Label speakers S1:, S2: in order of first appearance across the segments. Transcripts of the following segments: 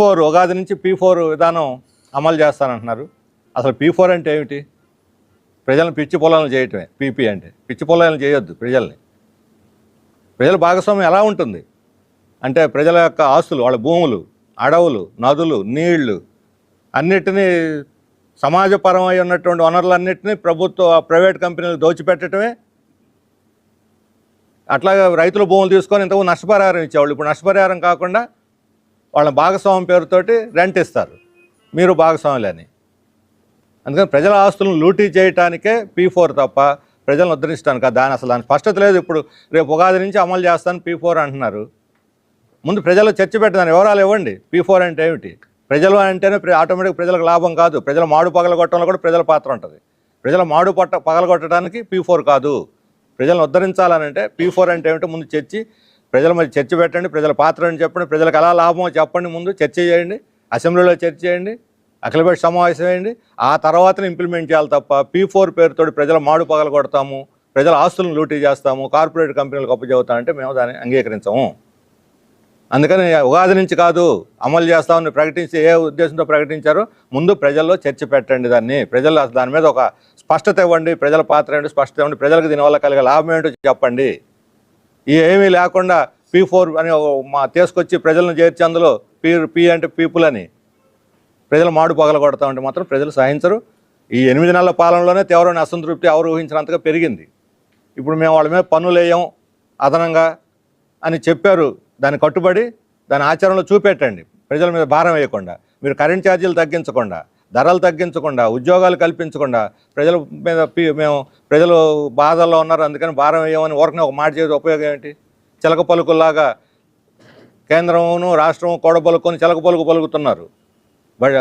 S1: Four Ugadi నుంచి P four విధానం అమలు చేస్తానంటున్నారు. అసలు పీ ఫోర్ అంటే ఏమిటి? ప్రజలను పిచ్చి పొలాలను చేయటమే. పీపీ అంటే పిచ్చి పొలాలను చేయొద్దు ప్రజల్ని. ప్రజల భాగస్వామ్యం ఎలా ఉంటుంది? అంటే ప్రజల యొక్క ఆస్తులు వాళ్ళ భూములు అడవులు నదులు నీళ్ళు అన్నిటినీ సమాజపరమై ఉన్నటువంటి వనరులన్నింటినీ ప్రభుత్వ ప్రైవేట్ కంపెనీలు దోచిపెట్టడమే అట్లాగే రైతుల భూములు తీసుకొని ఇంతకు నష్టపరిహారం ఇచ్చేవాళ్ళు. ఇప్పుడు నష్టపరిహారం కాకుండా వాళ్ళ భాగస్వామ్యం పేరుతోటి రెంట్ ఇస్తారు. మీరు భాగస్వాములని. అందుకని ప్రజల ఆస్తులను లూటీ చేయటానికే పీ ఫోర్ తప్ప ప్రజలను ఉద్ధరించడానికి దాని అసలు దాని స్పష్టత లేదు. ఇప్పుడు రేపు ఉగాది నుంచి అమలు చేస్తాను పీ ఫోర్ అంటున్నారు. ముందు ప్రజలు చర్చ పెట్టదాని వివరాలు ఇవ్వండి. పీ ఫోర్ అంటే ఏమిటి? ప్రజలు అంటేనే ప్ర- ఆటోమేటిక్ ప్రజలకు లాభం కాదు. ప్రజల మాడు పగలగొట్టడంలో కూడా ప్రజల పాత్ర ఉంటుంది. ప్రజల మాడు పట్ట పగలగొట్టడానికి పీ ఫోర్ కాదు. ప్రజలను ఉద్ధరించాలని అంటే పీ ఫోర్ అంటే ఏమిటో? ముందు చర్చి ప్రజల మధ్య చర్చ పెట్టండి ప్రజల పాత్ర అని చెప్పండి ప్రజలకు ఎలా లాభమో చెప్పండి ముందు చర్చ చేయండి అసెంబ్లీలో చర్చ చేయండి అఖిలపక్ష సమావేశం వేయండి ఆ తర్వాతనే ఇంప్లిమెంట్ చేయాలి తప్ప పీ ఫోర్ పేరుతో ప్రజల మాడు పగల కొడతాము ప్రజల ఆస్తులను లూటీ చేస్తాము కార్పొరేట్ కంపెనీలకు అప్పు చెబుతామంటే మేము దాన్ని అంగీకరించము. అందుకని ఉగాది నుంచి కాదు అమలు చేస్తామని ప్రకటించి ఏ ఉద్దేశంతో ప్రకటించారో ముందు ప్రజల్లో చర్చ పెట్టండి దాన్ని. ప్రజలు అసలు దాని మీద ఒక స్పష్టత ఇవ్వండి ప్రజల పాత్ర ఏంటి స్పష్టత ఇవ్వండి ప్రజలకు దీనివల్ల కలిగే లాభం ఏంటో చెప్పండి. ఏమీ లేకుండా పీ ఫోర్ అని మా తీసుకొచ్చి ప్రజలను చేర్చి అందులో పీ పీ అంటే పీపుల్ అని. ప్రజలు మాడు పగల కొడతామంటే మాత్రం ప్రజలు సహించరు. ఈ ఎనిమిది నెలల పాలనలోనే తీవ్రమైన అసంతృప్తి ఎవరు ఊహించినంతగా పెరిగింది. ఇప్పుడు మేము వాళ్ళ మీద పన్నులు వేయం అదనంగా అని చెప్పారు. దాన్ని కట్టుబడి దాని ఆచరణలో చూపెట్టండి. ప్రజల మీద భారం వేయకుండా మీరు కరెంట్ ఛార్జీలు తగ్గించకుండా ధరలు తగ్గించకుండా ఉద్యోగాలు కల్పించకుండా ప్రజల మీద పి- మేము ప్రజలు బాధల్లో ఉన్నారు. అందుకని భారం వేయమని ఊరకనే ఒక మాట చేసే ఉపయోగం ఏంటి? చిలక పలుకులాగా కేంద్రమును రాష్ట్రము కోడ పలుకొని చిలక పలుకు పలుకుతున్నారు. బట్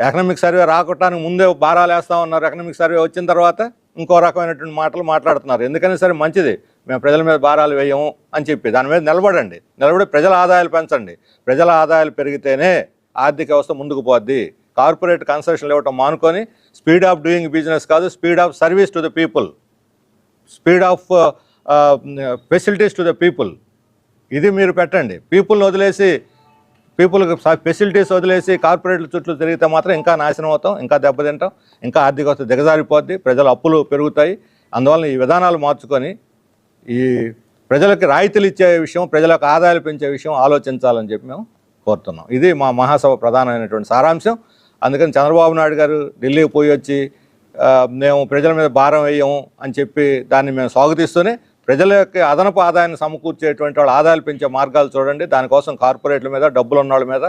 S1: ఎకనామిక్ సర్వే రాకటానికి ముందే భారాలు వేస్తా ఉన్నారు. ఎకనామిక్ సర్వే వచ్చిన తర్వాత ఇంకో రకమైనటువంటి మాటలు మాట్లాడుతున్నారు. ఎందుకని సరే మంచిది. మేము ప్రజల మీద భారాలు వేయము అని చెప్పి దాని మీద నిలబడండి. నిలబడి ప్రజల ఆదాయాలు పెంచండి. ప్రజల ఆదాయాలు పెరిగితేనే ఆర్థిక వ్యవస్థ ముందుకు పోద్ది. కార్పొరేట్ కన్సెషన్లు ఇవ్వటం మానుకొని స్పీడ్ ఆఫ్ డూయింగ్ బిజినెస్ కాదు speed of service to the people. Speed of facilities to the people. ఇది మీరు పెట్టండి. పీపుల్ని వదిలేసి పీపుల్కి ఫెసిలిటీస్ వదిలేసి కార్పొరేట్ల చుట్టూ తిరిగితే మాత్రం ఇంకా నాశనం అవుతాం ఇంకా దెబ్బతింటాం ఇంకా ఆర్థిక వ్యవస్థ దిగజారిపోద్ది ప్రజల అప్పులు పెరుగుతాయి. అందువలన ఈ విధానాలు మార్చుకొని ఈ ప్రజలకి రాయితీలు ఇచ్చే విషయం ప్రజలకు ఆదాయాలు పెంచే విషయం ఆలోచించాలని చెప్పి మేము కోరుతున్నాం. ఇది మా మహాసభ ప్రధానమైనటువంటి సారాంశం. అందుకని చంద్రబాబు నాయుడు గారు ఢిల్లీకి పోయి వచ్చి మేము ప్రజల మీద భారం వేయము అని చెప్పి దాన్ని మేము స్వాగతిస్తూనే ప్రజల యొక్క అదనపు ఆదాయాన్ని సమకూర్చేటువంటి వాళ్ళ ఆదాయాలు పెంచే మార్గాలు చూడండి. దానికోసం కార్పొరేట్ల మీద డబ్బులు ఉన్న వాళ్ళ మీద